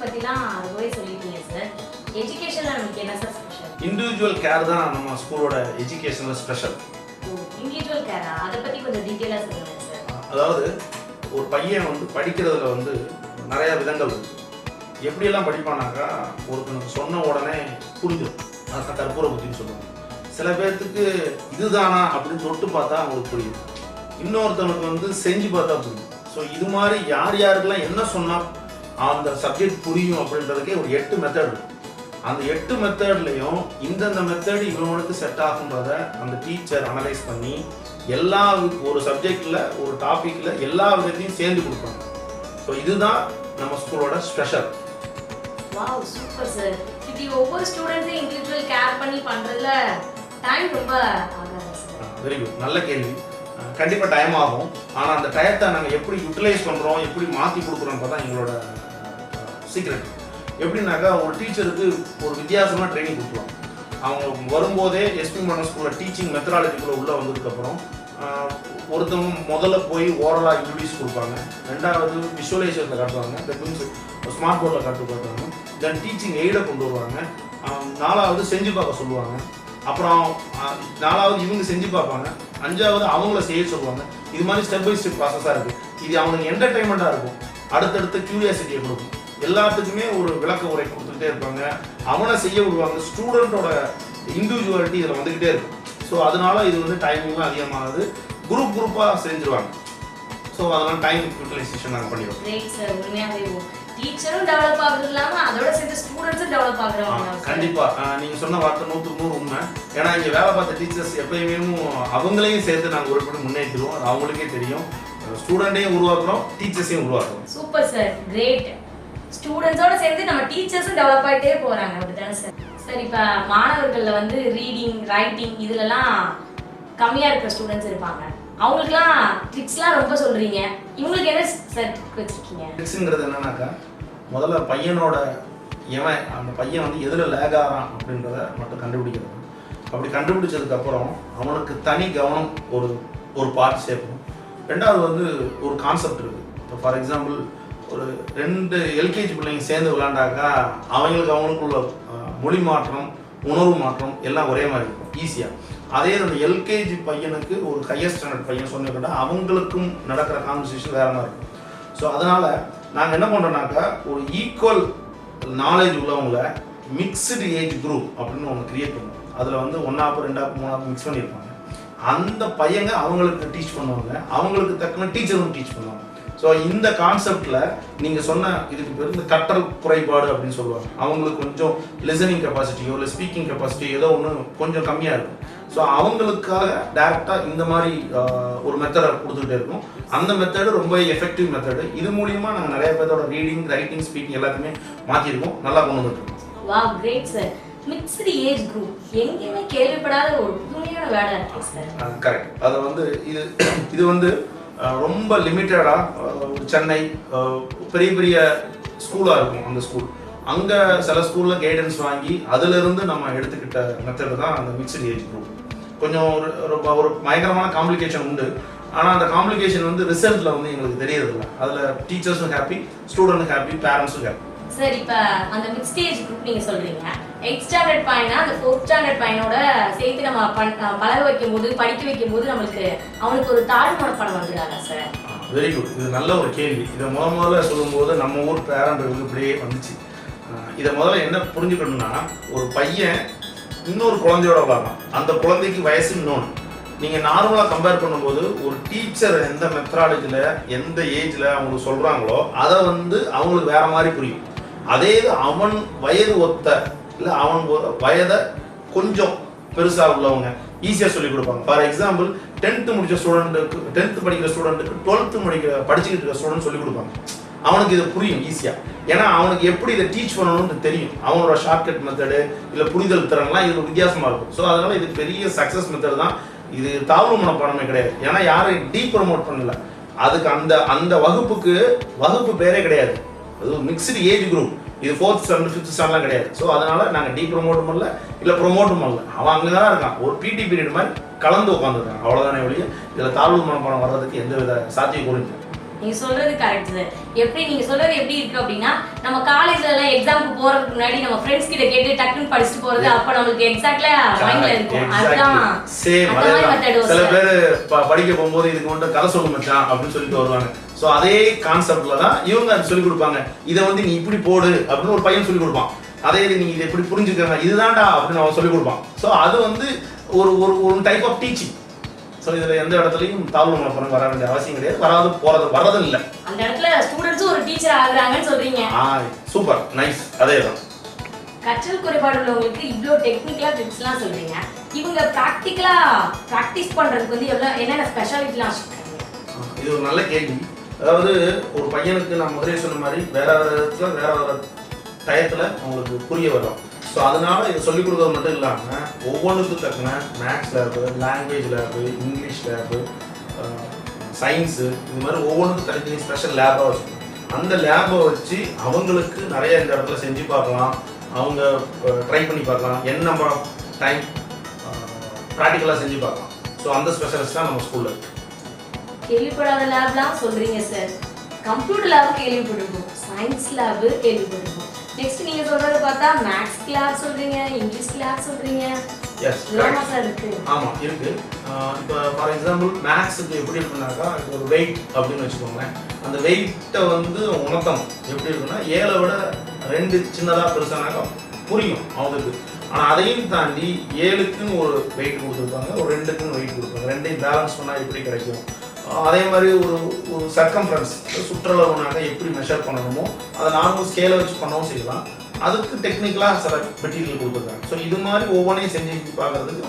பற்றிலாம் ரொம்பவே சொல்லிட்டீங்க சார் எஜுகேஷனில் நமக்கு என்ன சார் ஸ்பெஷல் இண்டிவிஜுவல் கேர் தான் நம்ம ஸ்கூலோட எஜுகேஷனில் ஸ்பெஷல் இண்டிவிஜுவல் கேரா அதை பற்றி கொஞ்சம் டீட்டெயிலாக சொல்லுங்கள் சார் அதாவது ஒரு பையன் வந்து படிக்கிறதுல வந்து நிறைய விதங்கள் இருக்கு. எப்படியெல்லாம் படிப்பானாக்கா ஒருத்தனுக்கு சொன்ன உடனே புரிஞ்சிடும் அதான் கற்பூர புத்தின்னு சொல்லுவாங்க. சில பேர்த்துக்கு இதுதானா அப்படின்னு தொட்டு பார்த்தா அவங்களுக்கு புரியும். இன்னொருத்தனுக்கு வந்து செஞ்சு பார்த்தா புரியும். ஸோ இது மாதிரி யார் யாருக்கெல்லாம் என்ன சொன்னால் அந்த சப்ஜெக்ட் புரியும் அப்படின்றதுக்கே ஒரு எட்டு மெத்தட் அந்த எட்டு மெத்தட்லையும் இந்தந்த மெத்தட் இவனுக்கு செட் ஆகுன்றத அந்த டீச்சர் அனலைஸ் பண்ணி எல்லா ஒரு சப்ஜெக்ட்ல ஒரு டாபிக்ல எல்லா விதத்தையும் சேர்ந்து கொடுப்பாங்க. ஸோ இதுதான் நம்ம ஸ்கூலோட ஸ்பெஷல் வாவ் சூப்பர் சார் இப்படி ஒவ்வொரு ஸ்டூடெண்ட்ஸையும் இண்டிவிஜுவல் கேர் பண்ணி பண்ணுறதுல டைம் ரொம்ப வெரி குட் நல்ல கேள்வி. அஹ் கண்டிப்பா டைம் ஆகும். ஆனா அந்த டயத்தை நாங்க எப்படி யூட்டிலைஸ் பண்றோம் எப்படி மாத்தி கொடுக்குறோம் தான் எங்களோட சீக்ரெட் எப்படின்னாக்கா ஒரு டீச்சருக்கு ஒரு வித்தியாசமாக ட்ரைனிங் கொடுக்குறோம் அவங்க வரும்போதே எஸ்பி மன்னர் ஸ்கூலில் டீச்சிங் மெத்தடாலஜிக்குள்ளே உள்ளே வந்ததுக்கப்புறம் ஒருத்தவங்க முதல்ல போய் ஓரலாக இன்ட்ரடியூஸ் கொடுப்பாங்க. ரெண்டாவது விஷுவலைசேஷனில் காட்டுவாங்க. தட் மீன்ஸ் ஸ்மார்ட் போர்டில் காட்டு பார்த்தாங்க தென் டீச்சிங் எய்டை கொண்டு வருவாங்க. நாலாவது செஞ்சு பார்க்க சொல்லுவாங்க. அப்புறம் நாலாவது இவங்க செஞ்சு பார்ப்பாங்க. அஞ்சாவது அவங்கள செய்ய சொல்லுவாங்க. இது மாதிரி ஸ்டெப் பை ஸ்டெப் ப்ராசஸாக இருக்குது இது அவங்களுக்கு என்டர்டைன்மெண்ட்டாக இருக்கும். அடுத்தடுத்து கியூரியாசிட்டியை கொடுக்கும். எல்லாத்துக்குமே ஒரு விளக்க உரை கொடுத்துக்கிட்டே இருப்பாங்க. அவனை செய்ய விடுவாங்க. ஸ்டூடெண்ட்டோட இண்டிவிஜுவாலிட்டி இதில் வந்துக்கிட்டே இருக்கும். ஸோ அதனால இது வந்து டைமிங்லாம் அதிகமாகுது. குரூப் குரூப்பாக செஞ்சுருவாங்க. ஸோ அதனால டைம் யூட்டிலைசேஷன் நாங்கள் பண்ணிடுவோம். டீச்சரும் டெவலப் ஆகுறது இல்லாமல் அதோட சேர்த்து ஸ்டூடெண்ட்ஸும் டெவலப் ஆகுறவங்க. கண்டிப்பா. ஆஹ் நீங்க சொன்ன வார்த்தை நூற்றுக்கு நூறு உண்மை. ஏன்னா இங்க வேலை பார்த்த டீச்சர்ஸ் எப்பயுமே அவங்களையும் சேர்த்து நாங்கள் ஒரு படி முன்னேற்றிடுவோம். அது அவங்களுக்கே தெரியும். ஸ்டூடெண்ட்டையும் உருவாக்குறோம் டீச்சர்ஸையும் உருவாக்குறோம். சூப்பர் சார் கிரேட் ஸ்டூடெண்ட்ஸோட சேர்ந்து நம்ம டீச்சர்ஸும் டெவலப் ஆகிட்டே போறாங்க அப்படிதானே சார் சார் இப்போ மாணவர்கள்ல வந்து ரீடிங் ரைட்டிங் இதுலலாம் கம்மியா இருக்கிற ஸ்டூடெண்ட்ஸ் இருப்பாங்க. அவங்களுக்குலாம் ட்ரிக்ஸ்லாம் ரொம்ப சொல்றீங்க. இவங்களுக்கு என்ன சார் ட்ரிக் வச்சிருக்கீங்க? ட்ரிக்ஸுங்கிறது என்னன்னாக்கா முதல்ல பையனோட எவன் அந்த பையன் வந்து எதில் லேக் ஆகிறான் அப்படின்றத மட்டும் கண்டுபிடிக்கிறது. அப்படி கண்டுபிடிச்சதுக்கு அப்புறம் அவனுக்கு தனி கவனம் ஒரு ஒரு பார்ட் சேர்க்கணும். ரெண்டாவது வந்து ஒரு கான்செப்ட் இருக்குது இப்போ ஃபார் எக்ஸாம்பிள் ஒரு ரெண்டு எல்கேஜி பிள்ளைங்க சேர்ந்து விளாண்டாக்கா அவங்களுக்கு அவங்களுக்குள்ள மொழி மாற்றம் உணர்வு மாற்றம் எல்லாம் ஒரே மாதிரி இருக்கும் ஈஸியாக அதே அந்த எல்கேஜி பையனுக்கு ஒரு ஹையர் ஸ்டாண்டர்ட் பையன் சொன்னீங்கன்னா அவங்களுக்கும் நடக்கிற கான்வர்சேஷன் வேற மாதிரி இருக்கும். ஸோ அதனால் நாங்கள் என்ன பண்ணுறோம்னாக்கா ஒரு ஈக்குவல் நாலேஜ் உள்ளவங்கள மிக்சடு ஏஜ் குரூப் அப்படின்னு ஒன்று கிரியேட் பண்ணுவோம் அதில் வந்து ஒன்றாப்பு ரெண்டாப்பு மூணாப்பு மிக்ஸ் பண்ணியிருப்பாங்க. அந்த பையங்க அவங்களுக்கு டீச் பண்ணுவாங்க அவங்களுக்கு தக்கன டீச்சரும் டீச் பண்ணுவாங்க. ஸோ இந்த கான்செப்டில் நீங்கள் சொன்ன இதுக்கு பேர் இந்த கற்றல் குறைபாடு அப்படின்னு சொல்லுவாங்க. அவங்களுக்கு கொஞ்சம் லிசனிங் கெப்பாசிட்டியோ இல்லை ஸ்பீக்கிங் கெப்பாசிட்டியோ ஏதோ ஒன்று கொஞ்சம் கம்மியாக இருக்கும். ஸோ அவங்களுக்காக டேரெக்டாக இந்த மாதிரி ஒரு மெத்தடை கொடுத்துக்கிட்டே இருக்கும் அந்த மெத்தடு ரொம்ப எஃபெக்டிவ் மெத்தடு இது மூலியமாக நாங்கள் நிறைய பேர்த்தோட ரீடிங் ரைட்டிங் ஸ்பீக்கிங் எல்லாத்தையுமே மாற்றிருக்கோம் நல்லா கொண்டு வந்துருக்கோம் great sir mixed age group எங்கேயுமே கேள்விப்படாத ஒரு புதுமையான வேலை இருக்கு சார் கரெக்ட் அது வந்து இது இது வந்து ரொம்ப லிமிட்டடாக சென்னை பெரிய பெரிய ஸ்கூலாக இருக்கும் அந்த ஸ்கூல் அங்கே சில ஸ்கூலில் கைடன்ஸ் வாங்கி அதிலிருந்து நம்ம எடுத்துக்கிட்ட மெத்தடு தான் அந்த மிக்சட் ஏஜ் குரூப் கொஞ்சம் ஒரு ஒரு- ஒரு பயங்கரமான காம்ப்ளிகேஷன் உண்டு. ஆனால் அந்த காம்ப்ளிகேஷன் வந்து ரிசல்ட்டில் வந்து எங்களுக்கு தெரியறதில்ல. அதில் டீச்சர்ஸும் ஹாப்பி ஸ்டூடெண்ட்டும் ஹாப்பி பேரண்ட்ஸும் ஹாப்பி சார் இப்போ அந்த மிக்ஸ்ட் ஏஜ் குரூப் நீங்கள் சொல்கிறீங்க எயிட் ஸ்டாண்டர்ட் பையனா? அந்த ஃபோர்த் ஸ்டாண்டர்ட் பையனோட சேர்த்து நம்ம பண் பழக வைக்கும் போது படிக்க வைக்கும்போது நம்மளுக்கு அவனுக்கு ஒரு தாழ்வு மனப்பாடம் வந்துடாதா சார் வெரி குட் இது நல்ல ஒரு கேள்வி. இதை முத முதல்ல சொல்லும்போது நம்ம ஊர் பேரண்ட் இப்படியே வந்துச்சு. இதை முதல்ல என்ன புரிஞ்சுக்கணும்னா ஒரு பையன் இன்னொரு குழந்தையோட விளாட்றான் அந்த குழந்தைக்கு வயசு இன்னொன்று நீங்கள் நார்மலாக கம்பேர் பண்ணும்போது ஒரு டீச்சர் எந்த மெத்தடாலஜியில் எந்த ஏஜில் அவங்களுக்கு சொல்கிறாங்களோ அதை வந்து அவங்களுக்கு வேற மாதிரி புரியும். அதே இது அவன் வயது ஒத்த இல்லை அவன் ஒ- வயதை கொஞ்சம் பெருசாக உள்ளவங்க ஈஸியாக சொல்லிக் கொடுப்பாங்க. ஃபார் எக்ஸாம்பிள் டென்த்து முடிச்ச ஸ்டூடெண்ட்டுக்கு டென்த்து படிக்கிற ஸ்டூடெண்ட்டுக்கு டுவெல்த்து முடிக்கிற படிச்சுக்கிட்டு இருக்கிற ஸ்டூடெண்ட் சொல்லிக் கொடுப்பாங்க. அவனுக்கு இது புரியும் ஈஸியாக ஏன்னா அவனுக்கு எப்படி இதை டீச் பண்ணணும்னு தெரியும். அவனோட ஷார்ட்கட் மெத்தடு இல்லை புரிதல் திறன்லாம் இது வித்தியாசமாக இருக்கும். ஸோ அதனால இது பெரிய சக்ஸஸ் மெத்தட் தான் இது தாழ்வு மனப்பான்மை கிடையாது. ஏன்னா யாரையும் டீ ப்ரமோட் பண்ணல. அதுக்கு அந்த அந்த வகுப்புக்கு வகுப்பு பேரே கிடையாது. அது மிக்ஸ்டு ஏஜ் குரூப் இது ஃபோர்த் ஸ்டாண்டர்ட் ஃபிஃப்த் ஸ்டாண்டர்ட்லாம் கிடையாது. ஸோ அதனால் நாங்கள் டீ ப்ரொமோட்டும் பண்ணல இல்லை ப்ரொமோட்டும் பண்ணல. அவன் அங்கே தான் இருக்கான். ஒரு பிடி பீரியட் மாதிரி கலந்து உட்காந்துருக்கான் அவ்வளோதானே ஒழிய இதில் தாழ்வு மனப்பாடம் வர்றதுக்கு எந்த வித சாத்தியக்கூறும் இல்லை. நீங்க சொல்றது கரெக்ட் சார் எப்படி நீங்க சொல்றது எப்படி இருக்கு அப்படின்னா நம்ம காலேஜ்ல எல்லாம் எக்ஸாமுக்கு போறதுக்கு முன்னாடி நம்ம ஃப்ரெண்ட்ஸ் கிட்ட கேட்டு டக்குன்னு படிச்சுட்டு போறது அப்ப நம்மளுக்கு எக்ஸாக்ட்லா மைண்ட்ல இருக்கும். அதுதான். சேம் சில பேர் படிக்க போகும்போது இதுக்கு மட்டும் கதை சொல்லு மச்சான் அப்படின்னு சொல்லிட்டு வருவாங்க. ஸோ அதே கான்செப்ட்ல தான் இவங்க சொல்லி கொடுப்பாங்க. இதை வந்து நீ இப்படி போடு அப்படின்னு ஒரு பையன் சொல்லி கொடுப்பான். அதே இது நீ இதை இப்படி புரிஞ்சுக்கங்க இதுதான்டா அப்படின்னு அவன் சொல்லி கொடுப்பான். ஸோ அது வந்து ஒரு ஒரு ஒரு டைப் ஆஃப் டீச்சிங் ஸோ இதுல எந்த இடத்துலையும் தாழ்வு மனப்பணம் வர வேண்டிய அவசியம் கிடையாது. வராது போறது வர்றதும் இல்லை. அந்த இடத்துல ஸ்டூடெண்ட்ஸும் ஒரு டீச்சர் ஆகுறாங்கன்னு சொல்றீங்க. ஆ சூப்பர் நைஸ் அதே தான் கற்றல் குறைபாடு உள்ளவங்களுக்கு இவ்வளோ டெக்னிக்கலா ட்ரிக்ஸ்லாம் சொல்றீங்க. இவங்க ப்ராக்டிக்கலா ப்ராக்டிஸ் பண்றதுக்கு வந்து எவ்வளவு என்னென்ன ஸ்பெஷாலிட்டிலாம் வச்சிருக்காங்க? இது ஒரு நல்ல கேள்வி. அதாவது ஒரு பையனுக்கு நான் முதலே சொன்ன மாதிரி வேற வேற இடத்துல வேற வேற டயத்துல அவங்களுக்கு புரிய வரும். ஸோ அதனால இதை சொல்லிக் கொடுக்கறது மட்டும் இல்லாமல் ஒவ்வொன்றுக்கும் தக்கன maths lab language lab English lab science இது மாதிரி ஒவ்வொன்றுக்கும் தனித்தனி ஸ்பெஷல் லேபாக வச்சுக்கணும். அந்த லேபை வச்சு அவங்களுக்கு நிறைய இந்த இடத்துல செஞ்சு பார்க்கலாம். அவங்க ட்ரை பண்ணி பார்க்கலாம். என் நம்பர் ஆஃப் டைம் ப்ராக்டிக்கலாக செஞ்சு பார்க்கலாம். ஸோ அந்த ஸ்பெஷலிஸ்ட் தான் நம்ம ஸ்கூலில் இருக்குது கேள்விப்படாத லேப்லாம் சொல்றீங்க சார் கம்ப்யூட்டர் லேப் கேள்விப்பட்டிருக்கோம். சயின்ஸ் லேபு கேள்விப்பட்டிருக்கோம். நெக்ஸ்ட் நீங்க சொல்றத பார்த்தா மேக்ஸ் கிளாஸ் சொல்றீங்க இங்கிலீஷ் கிளாஸ் சொல்றீங்க. எஸ் சார் இருக்கு. இப்போ ஃபார் எக்ஸாம்பிள் மேக்ஸுக்கு எப்படி இருக்குனாக்கா இப்போ ஒரு வெயிட் அப்படின்னு வச்சுக்கோங்களேன். அந்த வெயிட்டை வந்து உணர்த்தணும். எப்படி இருக்குன்னா ஏழை விட ரெண்டு சின்னதாக பெருசானாக்கா புரியும் அவங்களுக்கு. ஆனால் அதையும் தாண்டி ஏழுக்குன்னு ஒரு வெயிட் கொடுத்துருப்பாங்க ஒரு ரெண்டுக்குன்னு வெயிட் கொடுப்பாங்க. ரெண்டையும் பேலன்ஸ் பண்ணால் எப்படி கிடைக்கும்? அதே மாதிரி ஒரு ஒரு சர்க்கம்ஃபரன்ஸ் சுற்றளவுனாக்கா எப்படி மெஷர் பண்ணணுமோ அதை நார்மல் ஸ்கேலை வச்சு பண்ணவும் செய்யலாம். அதுக்கு டெக்னிக்கலாக சில மெட்டீரியல் கொடுத்துருக்காங்க. ஸோ இது மாதிரி ஒவ்வொன்றையும் செஞ்சு பார்க்குறதுக்கு